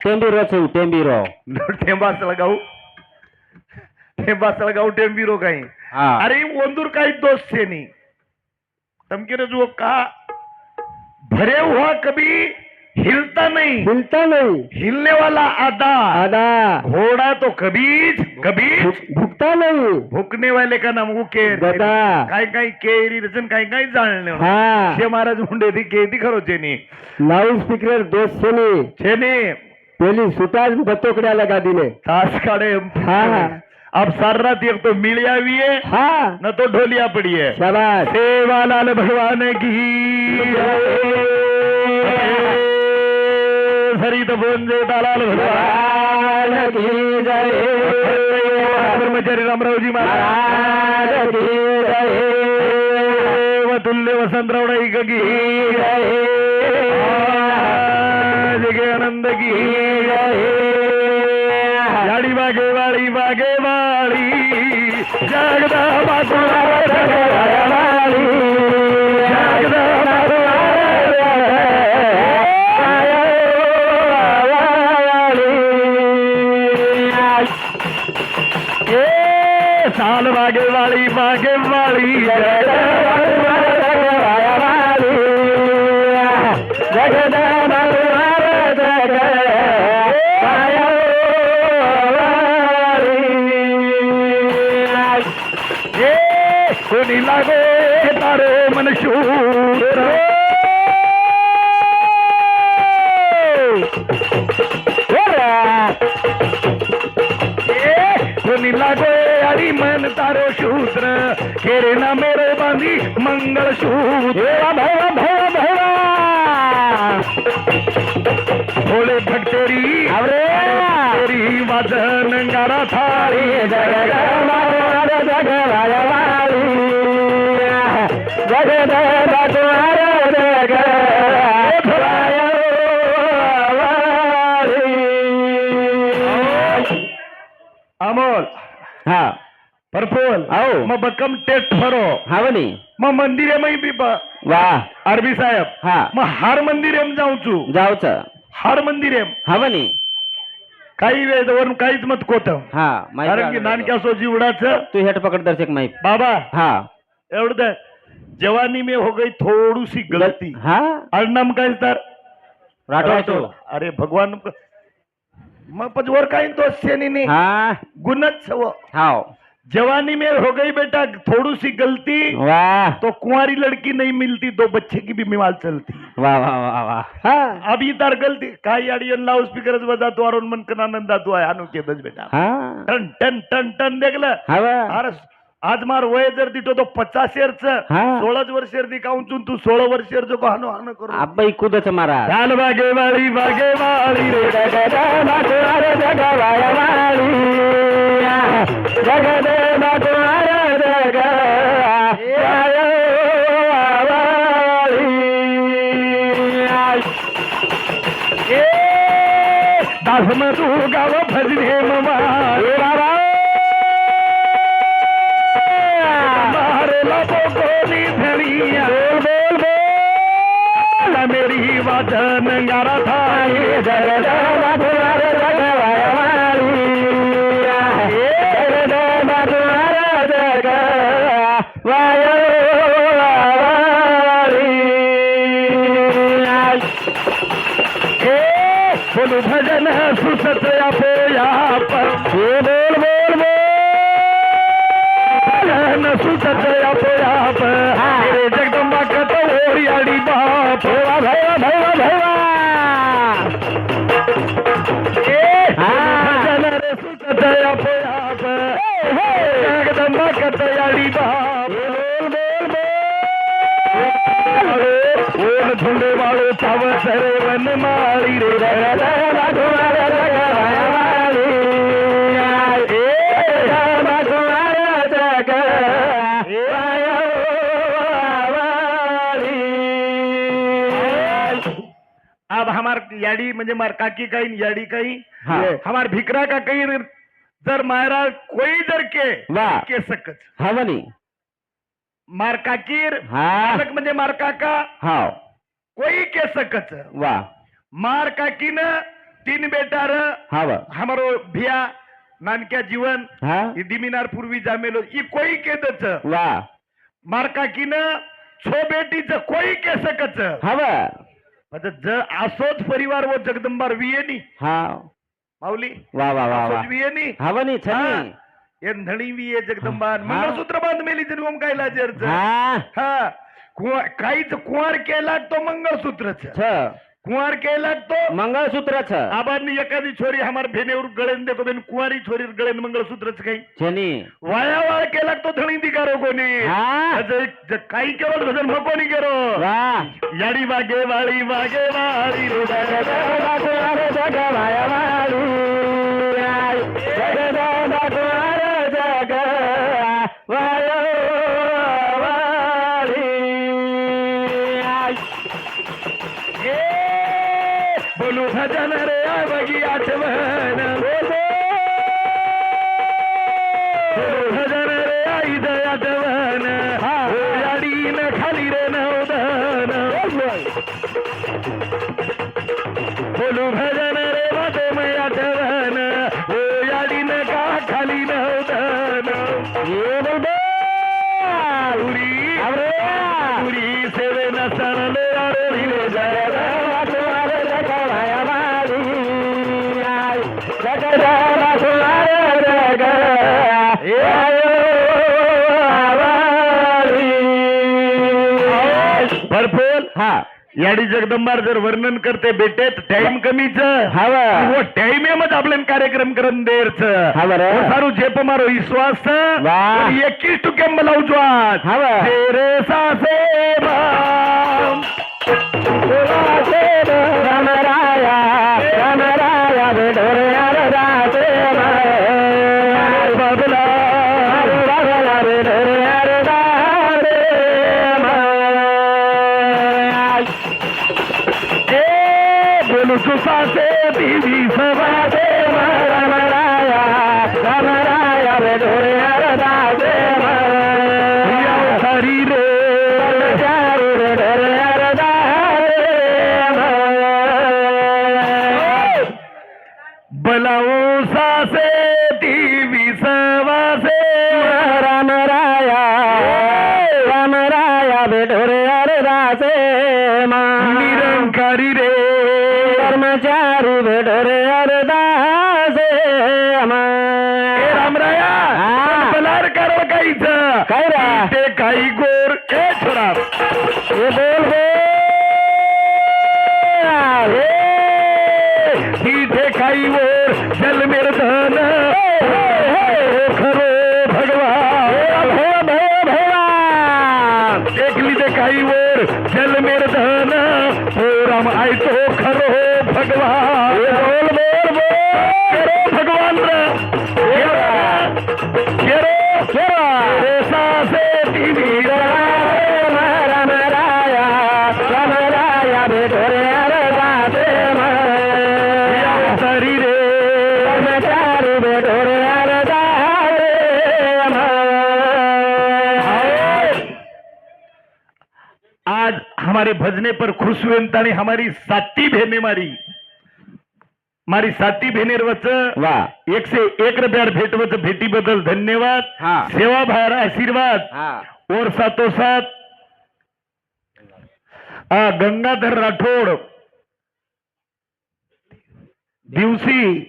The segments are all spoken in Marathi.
ટેમ્બીરો છું ટેમ્બીરો ટેમ્બા ಸಲಗಾವು ટેમ્બા ಸಲಗಾವು ટેમ્બીરો કઈ અરે ಒಂದೂರ್ કઈ દોષ છે નહીં તમકીને જુઓ કા ભરે હુઆ કભી हिलता नहीं. हिलता नहीं. हिलने वाला आधा आधा घोड़ा तो कभी कभी भुकता नहीं. भुकने वाले का नाम वो केर गदा. काय कहीं केरी रचन काय काय जाणले हां. हे महाराज मुंडे दी केदी खरो चेनी लाऊड स्पीकर दोस्त चेनी चेनी पेली सुताज बतोकड्या लगा दिले ताश काढ़े हाँ। अब सार एक तो मिलिया भी है हाँ न तो ढोलिया पड़ी है शाबाश सेवालाल भगवान की हरी तो बोंजे दालाल भगवान भगवान की जय ब्रह्मचारी रामरावजी महाराज महाराज की जय तुल्य वसंतराव नाईक गी जगे आनंद गी गाडी मागे वाळी मागे वाळी जगदा साल मागे वाली मागे वाली મન તારો સૂત્ર ઘેરે ના મેરે બાંધી મંગળ સૂત્ર ભવા ભવા ભવા ભોલે ભટરી અરે ગારા થારી જય अमोल. हा. परफोल. आओ. मग बक्कम टेस्ट फरो हावनी मग मंदिर में भी बा वाह अरबी साहेब. हा. मग हार मंदिर में जाऊ चू. जाऊच. हार मंदिर हावनी काही वेळ वरून काहीच मत कोत. हा कारण की नानक्या सो जीवडाचं तू हेट पकड दर्शक माहीत. बाबा. हा. एवढं जवानी में हो गई थोड़ी सी गलती हा? तर राठोड तू अरे भगवान मग पण वर काही दोष से नहीं। हा। गुणच छव हाव जवानी में हो गई बेटा थोड़ी सी गलती। वाह। तो कुंवारी लड़की नहीं मिलती दो बच्चे की भी मिवाल चलती। वाह वाह वाह वाह। हा। अब इधर गलती। काही अड़ी लाउड स्पीकर बजातो और मन कन आनंद आतो आहे अनु के दस बेटा। हा। टन टन टन टन देखलं हवा अरे आज मार वय जर दिटो तो पचास हा. सोळाच वर्षेर दिकाऊन तू सोळा वर्षेर जो हानो हानो करू. अब्बाई कुदच मारा चाल बागे वाळी बागे वाळी रे. ए दास मधू गाव भजने ममा தர याडी म्हणजे मार काकी काही याडी काही. हाँ. हमार भिकरा का काही जर मायरा कोई जर के वाह. के सकच. हवनी मार काकीर हा. म्हणजे मार काका हाव. कोई के सकच. वाह मार काकीनं तीन बेटार हा वा. हमारो भिया नानक्या जीवन हा. दिमिनार पूर्वी जामेलो ई कोई केदच वा. मारकाकीन छो बेटीच कोई के सकच. हा वा. म्हणजे ज असोच परिवार व जगदंबार वियेनी. हा माऊली वा वा वा वा. असोच वियेनी हा. वा नी छनी. ये धणी विये जगदंबार. मंगळसूत्र बांध मेली तरी ओम काय लाजरच हा. हा. कुंवा- काहीच कुंवार केला तो मंगळसूत्रच. छ. कुंवार केला तो. मंगळसूत्र छ आबांनी एखादी छोरी हमार भेनेवर गळेन देखो बेन कुंवारी छोरी गळेन मंगळसूत्रच काही. छनी वाया वाळ केला तो धणी दिकारो कोणी. हा? काही केलं भजन कोणी केलो? याडी वागे वाळी वागे वाळी रे वागे बोलू भजन रे वादे मया आठवण ओ याडीन का खाली नवधन उरी. उरी सेवे नसणले अरे भिले भरपूर. हा. याडी जगदंबार जर वर्णन करते बेटेत टाइम कमीच. हवा वो टाइम मत आपल्याला कार्यक्रम करून देरच. सारू झेप मारो विश्वास. एकवीस टक्के मला उजवास. हा बरं. तेरे सासे रामराया बलाऊ सासे टीवी सवासे। राम राया राम राया बेडोरे अरे दासे निरंकारी रे। कर्मचारी बेडोरे अरे दासे ए रामराया हा. बलार कर काहीच। काय रा? ते काही गोर। ए छोरा। बोल बोल। तिथे काही जल मेर धन खरो भगवान। एकली ते काही वर जल मेर धन हो राम आय तो खरो भगवान। बोल बोल बोल। खरो भगवान हमारे भजने पर खुश हुए तानी हमारी साती बहने मारी। मारी साती बहनेर वच वा। एकशे एक रुपयार भेट वच भेटी बदल धन्यवाद। हा. सेवा भार आशीर्वाद। हा। और सातोसात आ, गंगाधर राठोड। दिवशी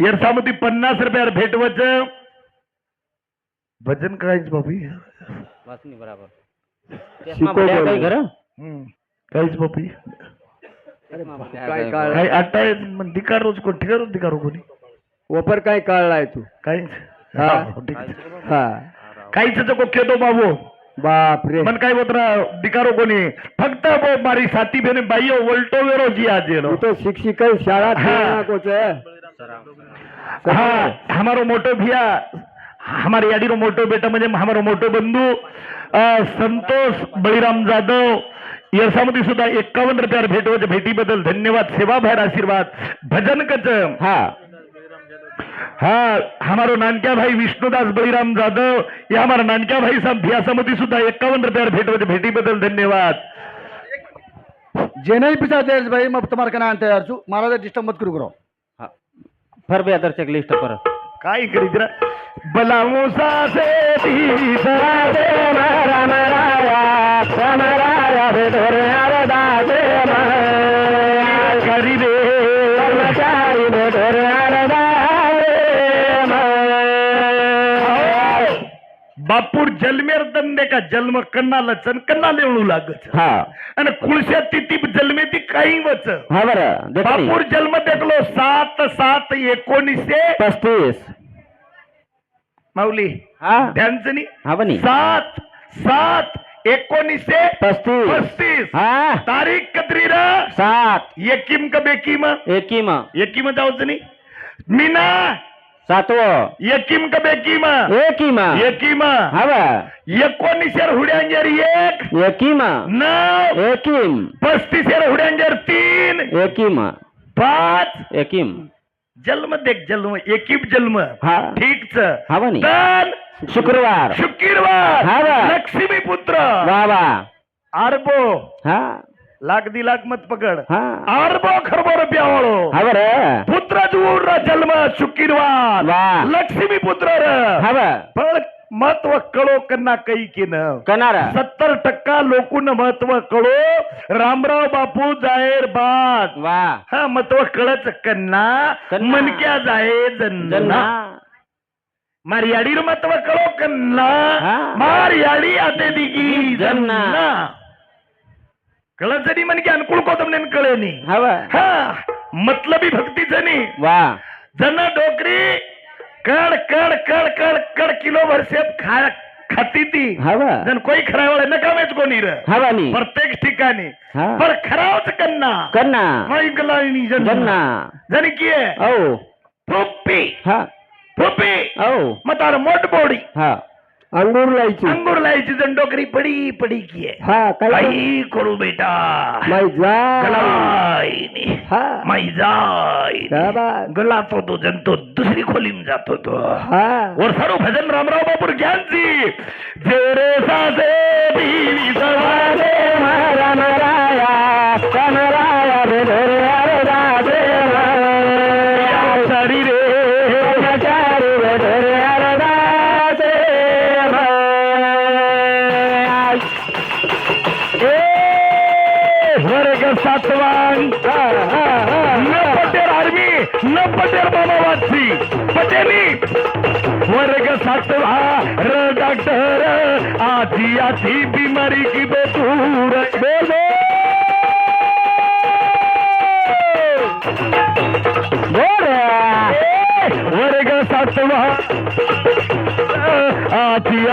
येरसामती पन्नास रुपयार भेट वच भजन करायचं बाबी. वासनी बराबर. शिको काही बोल. खरं काहीच बाबी काय काही अट्टाय दिकार रोज कोण ठिकार रोज दिकार कोणी वपर काय काढलाय तू काहीच हा. हा, ठीक आहे. हा काहीच तो खेतो बाबू बाप रे मन काय बोलत दिकारो कोणी फक्त बो मारी साथी बहने बाईओ वोल्टो वेरो जी आज तू तो शिक्षिक है, शाळा हा. हमारे यादीरो मोटो बेटा म्हणजे हमारो मोटो बंधू संतोष बळीराम जाधव यशामध्ये सुद्धा एक्कावन्न रुपयावर भेट होत भेटीबद्दल धन्यवाद सेवा भार आशीर्वाद भजन कच हा. हा हमारो नानक्या भाई विष्णुदास बळीराम जाधव या हमारा नानक्या भाई साहब सुद्धा एक्कावन्न रुपयावर भेट होत भेटीबद्दल धन्यवाद. जेने पिसा देश भाई मग तुम्हारे का नाम तैयार छू महाराज डिस्टर्ब मत करू करो फर बे भी लिस्ट परत. काय करीत बलाऊसा से दे मराया अरदा दे करी दे कर्मचारी अरदा बापूर जलमेर दंडे का जन्म कन्नाला चन कन्ना लेवणू लाग हा. आणि कुळश्या तिथी जन्मे ती काही वच. हा बरं बापूर जन्म देखलो सात सात एकोणीसशे पस्तीस. माऊली हा? ध्यानचनी हा सात सात एकोणीसशे पस्तीस. पस्तीस. हा? तारीख कत्री र? सात. एकीम का बेकीम? एकीम एकीम जाऊचनी मीना? सातव. एकीम का बेकीम? एकीम एकीम हवा एकोणीसशेर हुड्यांजेर एक. एकीम नऊ. एकीम पस्तीसेर हुड्यांजर तीन. एकीम पाच. एकीम जन्म देख जन्म एकीप जन्म. हा. ठीकच. हा शुक्रवार. लक्ष्मी पुत्र वा वा. आरबो. हा. लागदी लाग मत पकड. हा. आरबो खरबो रुपया वाळो हा पुत्र दूर जन्म शुक्रवार. वा. लक्ष्मी पुत्र र. हा महत्त्व कळो कन्ना काही केलं करणारा सत्तर टक्का लोकून महत्त्व कळो. रामराव बापू जाहीर बाग. वा. हा महत्त्व कळच कन्ना. मनक्या जाहे जन्ना. जन्ना. महत्त्व कळो कन्ना. मारियाडी आते दिगी जन्ना. जन्ना. कळच नी अनुकूल को तुमने नेन कळे नी मतलब हा मतलबी भक्तीचं नी वा. जन डोकरी कड़ कड़ कड़ कड़ कड़ किलो भर सेब खा खाती ती. हवा. जन कोई खराब खरावळ नकामेच नहीं र? हवा नी. प्रत्येक ठिकाणी. हा. पर खरावच कन्ना. कन्ना. नहीं जन करना जन किये? ओ हा हाँ. पुप्पी ओ मतलब मोट बॉडी हा. अंगूर लायची. अंगूर लायची जण पडी पडी की आहे काही करू? बेटा. माई जाय गलाईने. हा. तो जण तो दुसरी खोलीम जातो तो. हा. और सरो भजन रामराव बापूर ज्ञानजी तेरे सासे बीवी डॉक्टर डॉक्टर आधी आधी बीमारी की बेतूर। बोल। वर्ग सतवा। आधी